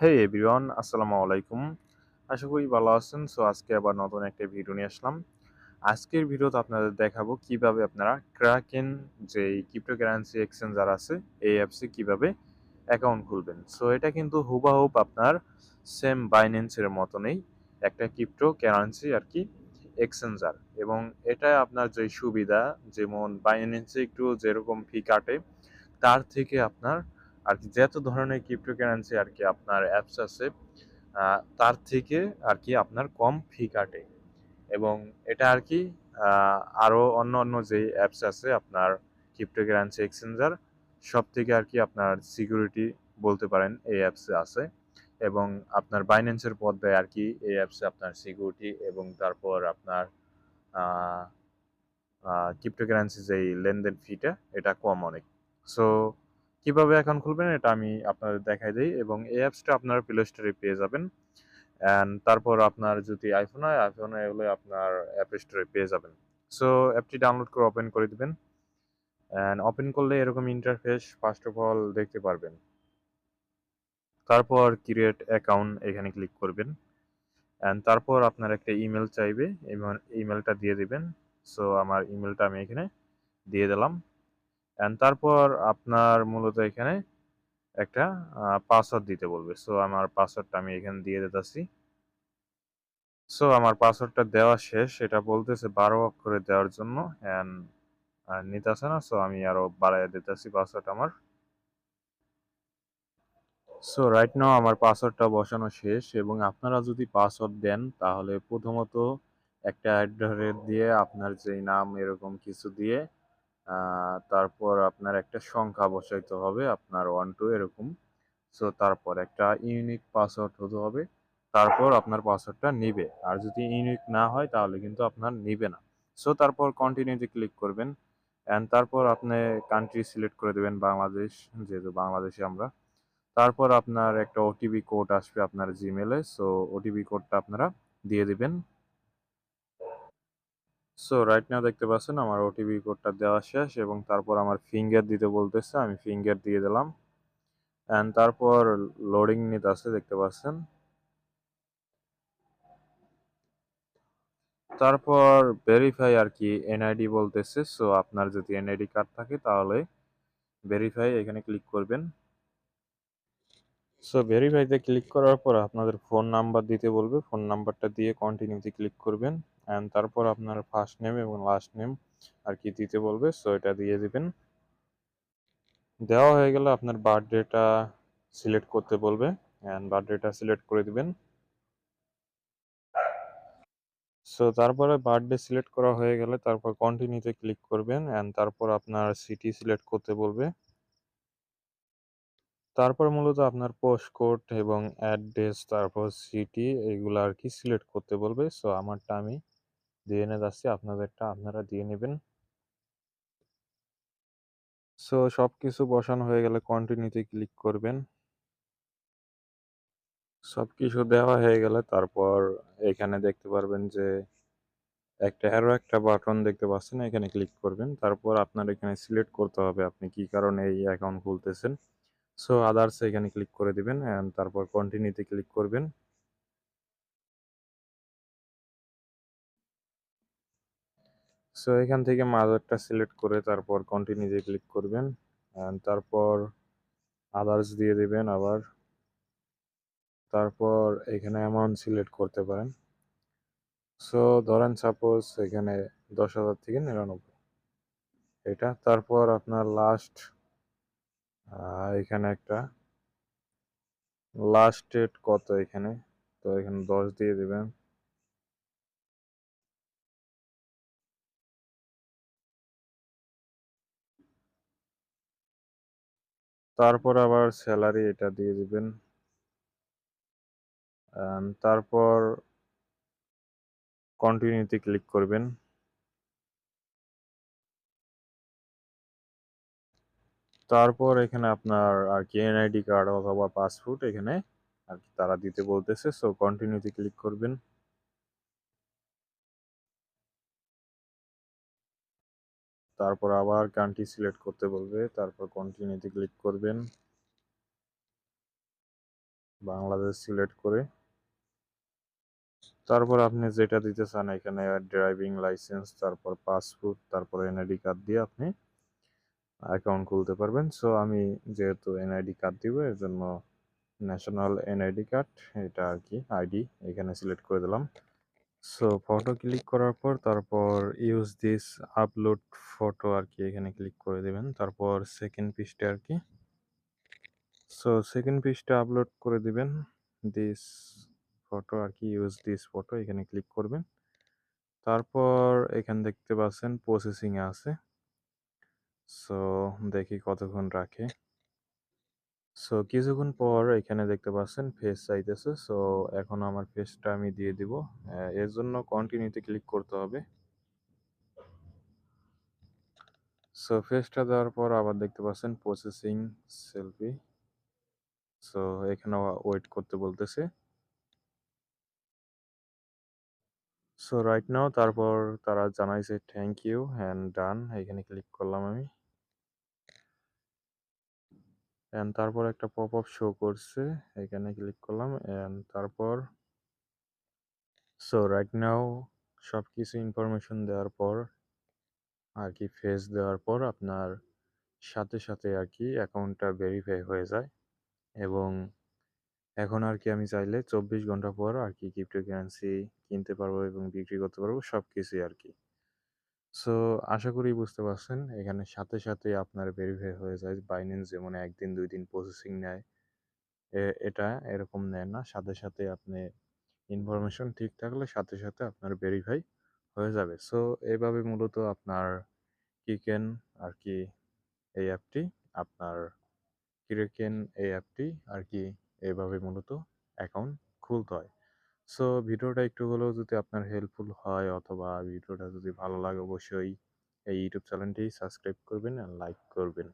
হেই everyone আসসালামু আলাইকুম। আশা করি ভালো আছেন সো আজকে আবার নতুন একটা ভিডিও নিয়ে আসলাম। আজকের ভিডিওতে আপনাদের দেখাবো কীভাবে আপনারা ক্রাকেন যে ক্রিপ্টোকারেন্সি এক্সচেঞ্জার আছে, এই অ্যাপসে কীভাবে অ্যাকাউন্ট খুলবেন। সো এটা কিন্তু হুবাহুব আপনার সেম বাইন্যান্সের মতনই একটা ক্রিপ্টো কারেন্সি আর কি এক্সচেঞ্জার এবং এটা আপনার যে সুবিধা, যেমন বাইন্যান্সে একটু যেরকম ফি কাটে, তার থেকে আপনার আর কি যত ধরনের ক্রিপ্টোকারেন্সি আর কি আপনার অ্যাপস আছে তার থেকে আর কি আপনার কম ফি কাটে। এবং এটা আর কি আরও অন্য অন্য যে অ্যাপস আছে আপনার ক্রিপ্টোকারেন্সি এক্সচেঞ্জার সব থেকে আর কি আপনার সিকিউরিটি বলতে পারেন এই অ্যাপসে আছে। এবং আপনার বাইন্যান্সের পর্দায় আর কি এই অ্যাপসে আপনার সিকিউরিটি এবং তারপর আপনার ক্রিপ্টোকারেন্সি যেই লেনদেন ফিটা এটা কম অনেক। সো কীভাবে অ্যাকাউন্ট খুলবেন এটা আমি আপনাদের দেখাই দিই এবং এই অ্যাপসটা আপনার প্লে স্টোরে পেয়ে যাবেন। অ্যান্ড তারপর আপনার যদি আইফোন হয় আইফোনে হলে আপনার অ্যাপ স্টোরে পেয়ে যাবেন। সো অ্যাপটি ডাউনলোড করে ওপেন করে দেবেন। অ্যান্ড ওপেন করলে এরকম ইন্টারফেস ফার্স্ট অফ অল দেখতে পারবেন। তারপর ক্রিয়েট অ্যাকাউন্ট এখানে ক্লিক করবেন। অ্যান্ড তারপর আপনার একটা ইমেল চাইবে ইমেলটা দিয়ে দিবেন। সো আমার ইমেলটা আমি এখানে দিয়ে দিলাম। অ্যান্ড তারপর আপনার মূলত এখানে একটা পাসওয়ার্ড দিতে বলবে। সো আমার পাসওয়ার্ডটা আমি এখানে দিয়ে দিতেছি। সো আমার পাসওয়ার্ডটা দেওয়া শেষ। এটা বলতেছে বারো অক্ষরে দেওয়ার জন্য। অ্যান্ড নিতেছে না। সো আমি আরও বাড়াইয়া দিতেছি পাসওয়ার্ড আমার। সো রাইট নাও আমার পাসওয়ার্ডটা বসানো শেষ। এবং আপনারা যদি পাসওয়ার্ড দেন, তাহলে প্রথমত একটা অ্যাড্রেস দিয়ে আপনার যেই নাম, এরকম কিছু দিয়ে তারপর আপনার একটা সংখ্যা বসাইতে হবে, আপনার ওয়ান টু এরকম। সো তারপর একটা ইউনিক পাসওয়ার্ড হতে হবে। তারপর আপনার পাসওয়ার্ডটা নিবে। আর যদি ইউনিক না হয়, তাহলে কিন্তু আপনার নিবে না। সো তারপর কন্টিনিউতে ক্লিক করবেন। অ্যান্ড তারপর আপনি কান্ট্রি সিলেক্ট করে দেবেন বাংলাদেশ, যেহেতু বাংলাদেশে আমরা। তারপর আপনার একটা ওটিপি কোড আসবে আপনার জিমেলে সো ওটিপি কোডটা আপনারা দিয়ে দিবেন। সো রাইট নাও দেখতে পাচ্ছেন আমার ওটিপি কোডটা দেওয়া শেষ এবং তারপর আমার ফিঙ্গার দিতে বলতেছে, আমি ফিঙ্গার দিয়ে দিলাম। অ্যান্ড তারপর লোডিং নিতে আছে, দেখতে পাচ্ছেন। তারপর ভেরিফাই আর কি এনআইডি বলতেছে সো আপনার যদি এনআইডি কার্ড থাকে তাহলে ভেরিফাই এখানে ক্লিক করবেন। সো ভেরিফাইতে ক্লিক করার পর আপনাদের ফোন নাম্বার দিতে বলবে ফোন নাম্বারটা দিয়ে কন্টিনিউতে ক্লিক করবেন। অ্যান্ড তারপর আপনার ফার্স্ট নেম এবং লাস্ট নেম আর কি দিতে বলবে সো এটা দিয়ে দিবেন। দেওয়া হয়ে গেলে আপনার বার্থডেটা সিলেক্ট করতে বলবে অ্যান্ড বার্থডেটা সিলেক্ট করে দিবেন। সো তারপরে বার্থডে সিলেক্ট করা হয়ে গেলে তারপর কন্টিনিউতে ক্লিক করবেন অ্যান্ড তারপর আপনার সিটি সিলেক্ট করতে বলবে। তারপর মূলত আপনার পোস্ট কোড এবং অ্যাড্রেস তারপর সিটি এগুলো আর কি সিলেক্ট করতে বলবে। সো আমারটা আমি দিয়ে নিয়ে যাচ্ছি, আপনাদেরটা আপনারা দিয়ে নেবেন। সো সব কিছু বসানো হয়ে গেলে কন্টিনিউতে ক্লিক করবেন। সব কিছু দেওয়া হয়ে গেলে তারপর এখানে দেখতে পারবেন যে একটা অ্যারো একটা বাটন দেখতে পাচ্ছেন, এখানে ক্লিক করবেন। তারপর আপনার এখানে সিলেক্ট করতে হবে আপনি কি কারণে এই অ্যাকাউন্ট খুলতেছেন। সো আদার্স এখানে ক্লিক করে দিবেন তারপর কন্টিনিউতে ক্লিক করবেন। সো এখান থেকে মাদারটা সিলেক্ট করে তারপর কন্টিনিউতে ক্লিক করবেন অ্যান্ড তারপর আদার্স দিয়ে দিবেন আবার। তারপর এখানে অ্যামাউন্ট সিলেক্ট করতে পারেন। সো ধরেন সাপোজ এখানে দশ হাজার থেকে নিরানব্বই। এটা, তারপর আপনার লাস্ট এখানে একটা। লাস্ট ডেট কত এখানে? তো এখানে দশ দিয়ে দিবেন। তারপর আবার স্যালারি এটা দিয়ে দিবেন। তারপর কন্টিনিউতে ক্লিক করবেন। তারপর এখানে আপনার আর কি এনআইডি কার্ড অথবা পাসপোর্ট এখানে আর কি তারা দিতে বলতেছে। সো কন্টিনিউতে ক্লিক করবেন। তারপর আবার কান্ট্রি সিলেক্ট করতে বলবে। তারপর কন্টিনিউতে ক্লিক করবেন। বাংলাদেশ সিলেক্ট করে। তারপর আপনি যেটা দিতে চান এখানে ড্রাইভিং লাইসেন্স তারপর পাসপোর্ট তারপর এনআইডি কার্ড দিয়ে আপনি অ্যাকাউন্ট খুলতে পারবেন। সো আমি যেহেতু এনআইডি কার্ড দিব এর জন্য ন্যাশনাল এনআইডি কার্ড এটা আর কি আইডি এখানে সিলেক্ট করে দিলাম। সো ফটো ক্লিক করার পর তারপর ইউজ দিস আপলোড ফটো আর কি এখানে ক্লিক করে দেবেন। তারপর সেকেন্ড পিসটা আর কি সো সেকেন্ড পিসটা আপলোড করে দিবেন। দিস ফটো আর কি ইউজ দিস ফটো এখানে ক্লিক করবেন। তারপর এখানে দেখতে পাচ্ছেন প্রসেসিংয়ে আছে। সো দেখি কতক্ষণ রাখে। সো কিছুক্ষণ পর এখানে দেখতে পাচ্ছেন ফেস চাইতেছে। সো এখন আমার ফেসটা আমি দিয়ে দিব। এর জন্য কন্টিনিউতে ক্লিক করতে হবে। সো ফেসটা দেওয়ার পর আবার দেখতে পাচ্ছেন প্রসেসিং সেলফি সো এখানে ওয়েট করতে বলতেছে। সো রাইট নাও তারপর তারা জানাইছে থ্যাংক ইউ অ্যান্ড ডান এখানে ক্লিক করলাম আমি। অ্যান্ড তারপর একটা পপ আপ শো করছে। এখানে ক্লিক করলাম অ্যান্ড তারপর সো রাইট নাও সব কিছু ইনফরমেশন দেওয়ার পর আর কি ফেস দেওয়ার পর আপনার সাথে সাথে আর কি অ্যাকাউন্টটা ভেরিফাই হয়ে যায়। এবং এখন আর কি আমি চাইলে চব্বিশ ঘণ্টা পর আর কি ক্রিপ্টো কারেন্সি কিনতে পারব এবং বিক্রি করতে পারব সব কিছুই আর কি। সো আশা করি বুঝতে পারছেন। এখানে সাথে সাথে আপনার ভেরিফাই হয়ে যায়। বাইন্যান্স যেমন একদিন দুই দিন প্রসেসিং নেয় এটা এরকম নেয় না। সাথে সাথে আপনি ইনফরমেশন ঠিক থাকলে সাথে সাথে আপনার ভেরিফাই হয়ে যাবে। সো এইভাবে মূলত আপনার কিকেন আর কি এই অ্যাপটি আপনার কিরেকেন এই অ্যাপটি আর কি এইভাবে মূলত অ্যাকাউন্ট খুলতে হয়। সো ভিডিওটা একটু হলেও যদি আপনার হেল্পফুল হয় অথবা ভিডিওটা যদি ভালো লাগে অবশ্যই এই ইউটিউব চ্যানেলটি সাবস্ক্রাইব করবেন আর লাইক করবেন।